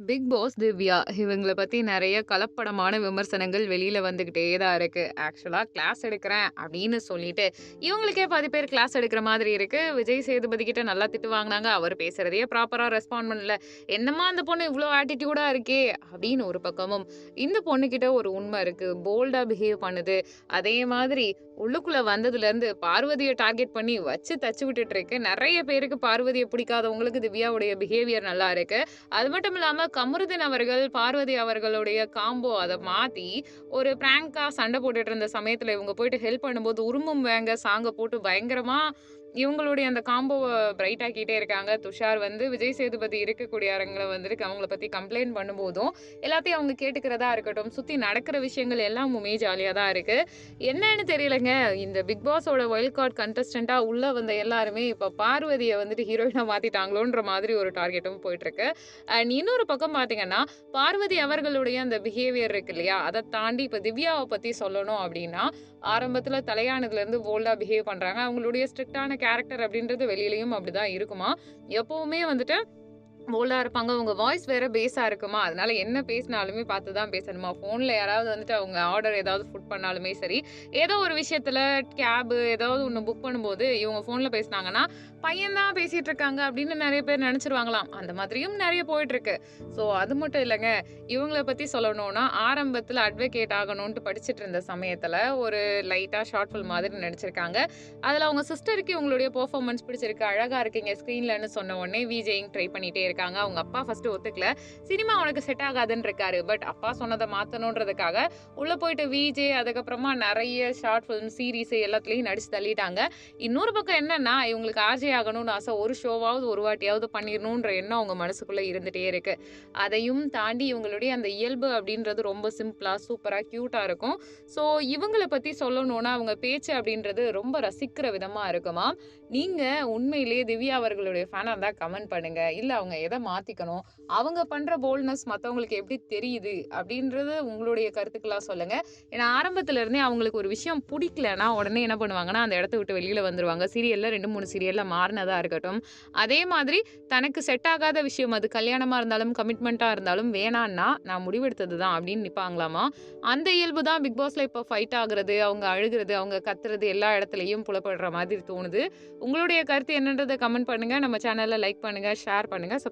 Big pass Divya இவங்களை பற்றி நிறைய கலப்படமான விமர்சனங்கள் வெளியில் வந்துக்கிட்டே தான் இருக்குது ஆக்சுவலாக கிளாஸ் எடுக்கிறேன் அப்படின்னு சொல்லிட்டு, இவங்களுக்கே பாதி பேர் கிளாஸ் எடுக்கிற மாதிரி இருக்குது விஜய் சேதுபதி கிட்ட நல்லா திட்டு வாங்கினாங்க அவர் பேசுகிறதையே ப்ராப்பராக ரெஸ்பாண்ட் பண்ணல. "என்னம்மா அந்த பொண்ணு இவ்வளோ ஆட்டிடியூடாக இருக்கே!" அப்படின்னு ஒரு பக்கமும், இந்த பொண்ணுக்கிட்ட ஒரு உண்மை இருக்குது போல்டாக பிஹேவ் பண்ணுது. அதே மாதிரி உள்ளுக்குள்ளே வந்ததுலேருந்து பார்வதியை டார்கெட் பண்ணி வச்சு தச்சு விட்டுட்டு இருக்கு. நிறைய பேருக்கு பார்வதியை பிடிக்காதவங்களுக்கு திவ்யாவுடைய பிஹேவியர் நல்லா இருக்குது அது மட்டும் இல்லாமல் கமருதீன் அவர்கள், பார்வதி அவர்களுடைய காம்போ அதை மாத்தி, ஒரு பிராங்க்கா சண்டை போட்டுட்டு இருந்த சமயத்துல இவங்க போயிட்டு ஹெல்ப் பண்ணும்போது, "உருமும் வேங்க" சாங்க போட்டு பயங்கரமா இவங்களுடைய அந்த காம்போவை பிரைட் ஆக்கிட்டே இருக்காங்க. துஷார் வந்து விஜய் சேதுபதி இருக்கக்கூடிய அரங்கில் வந்துட்டு அவங்கள பத்தி கம்ப்ளைண்ட் பண்ணும்போதும், எல்லாத்தையும் அவங்க கேட்டுக்கிறதா இருக்கட்டும், சுத்தி நடக்கிற விஷயங்கள் எல்லாமுமே ஜாலியாக தான் இருக்கு. என்னன்னு தெரியலங்க, இந்த பிக் பாஸோட வைல்ட் கார்ட் கண்டஸ்டன்ட்டா உள்ள வந்த எல்லாருமே இப்போ பார்வதியை வந்துட்டு ஹீரோயினா மாத்திட்டாங்களோன்ற மாதிரி ஒரு டார்கெட்டும் போயிட்டுருக்கு. அண்ட் இன்னொரு பக்கம் பார்த்தீங்கன்னா, பார்வதி அவர்களுடைய அந்த பிஹேவியர் இருக்கு இல்லையா? அத தாண்டி இப்ப திவ்யாவ பத்தி சொல்லணும் அப்படின்னா ஆரம்பத்துல தலையானதுலேருந்து போல்டாக பிஹேவ் பண்றாங்க. அவங்களுடைய ஸ்ட்ரிக்ட்டான கேரக்டர் அப்படின்றது வெளியிலயும் அப்படிதான் இருக்குமா எப்பவுமே வந்துட்டு போல்டாக இருப்பாங்க. உங்க வாய்ஸ் வேற பேஸா இருக்குமா, அதனால என்ன பேசினாலுமே பார்த்து தான் பேசணுமா. ஃபோனில் யாராவது வந்துட்டு அவங்க ஆர்டர் ஏதாவது ஃபுட் பண்ணாலுமே சரி, ஏதோ ஒரு விஷயத்துல கேபு ஏதாவது ஒன்று புக் பண்ணும்போது, இவங்க ஃபோனில் பேசினாங்கன்னா, பையன் தான் பேசிட்டு இருக்காங்க அப்படின்னு நிறைய பேர் நினச்சிருவாங்களாம் அந்த மாதிரியும் நிறைய போயிட்டுருக்கு. ஸோ அது மட்டும் இல்லைங்க இவங்கள பத்தி சொல்லணும்னா, ஆரம்பத்தில் அட்வொகேட் ஆகணுன்ட்டு படிச்சுட்டு இருந்த சமயத்தில் ஒரு லைட்டாக ஷார்ட் ஃபில் மாதிரி நடிச்சிருக்காங்க. அதில் அவங்க சிஸ்டருக்கு இவங்களுடைய பர்ஃபார்மன்ஸ் பிடிச்சிருக்கு. அழகாக இருக்கீங்க ஸ்க்ரீன்லன்னு சொன்ன உடனே விஜேயிங் ட்ரை பண்ணிட்டே இருக்காங்க. அவங்க அப்பா ஃபர்ஸ்ட் ஒத்துக்கல. சினிமா உனக்கு செட் ஆகாதுன்னு இருக்காரு. பட் அப்பா சொன்னதை மாத்தணுன்றதுக்காக, உள்ள போயிட்டு விஜே அதுக்கப்புறமா நிறைய ஷார்ட் ஃபிலிம் சீரிஸ் எல்லாத்துலேயும் நடிச்சு தள்ளிட்டாங்க. இன்னொரு பக்கம் என்னன்னா, இவங்களுக்கு ஆர்ஜே ஆகணும்னு ஆசை. ஒரு ஷோவாவது ஒரு வாட்டியாவது பண்ணிடணுன்ற எண்ணம் அவங்க மனசுக்குள்ள இருந்துட்டே இருக்கு. அதையும் தாண்டி இவங்களுடைய அந்த இயல்பு அப்படின்றது ரொம்ப சிம்பிளா, சூப்பரா, கியூட்டா இருக்கும். ஸோ இவங்கள பத்தி சொல்லணும்னா, அவங்க பேச்சு அப்படின்றது ரொம்ப ரசிக்கிற விதமா இருக்குமா நீங்க உண்மையிலேயே திவ்யா அவர்களுடைய ஃபேனாக இருந்தால் கமெண்ட் பண்ணுங்க. இல்லை அவங்க எதை மாத்திக்கணும், அவங்க பண்ற போல்ட்னஸ் மற்றவங்களுக்கு எப்படி தெரியுது அப்படின்றது உங்களுடைய கருத்துக்களாக சொல்லுங்க. ஏன்னா ஆரம்பத்துல இருந்தே அவங்களுக்கு ஒரு விஷயம் பிடிக்கலன்னா உடனே என்ன பண்ணுவாங்கன்னா, அந்த இடத்த விட்டு வெளியில் வந்துருவாங்க. சீரியலில் ரெண்டு மூணு சீரியலில் மாறினதாக இருக்கட்டும். அதே மாதிரி தனக்கு செட் ஆகாத விஷயம் அது கல்யாணமாக இருந்தாலும், கமிட்மெண்ட்டாக இருந்தாலும் வேணான்னா, நான் முடிவெடுத்தது தான் அப்படின்னு நிற்பாங்களாமா அந்த இயல்பு தான் பிக் பாஸில் இப்போ ஃபைட் ஆகுறது, அவங்க அழுகுறது, அவங்க கத்துறது எல்லா இடத்துலையும் புலப்படுற மாதிரி தோணுது. உங்களுடைய கருத்து என்னன்றதை கமெண்ட் பண்ணுங்க. நம்ம சேனலில் லைக் பண்ணுங்க, ஷேர் பண்ணுங்க,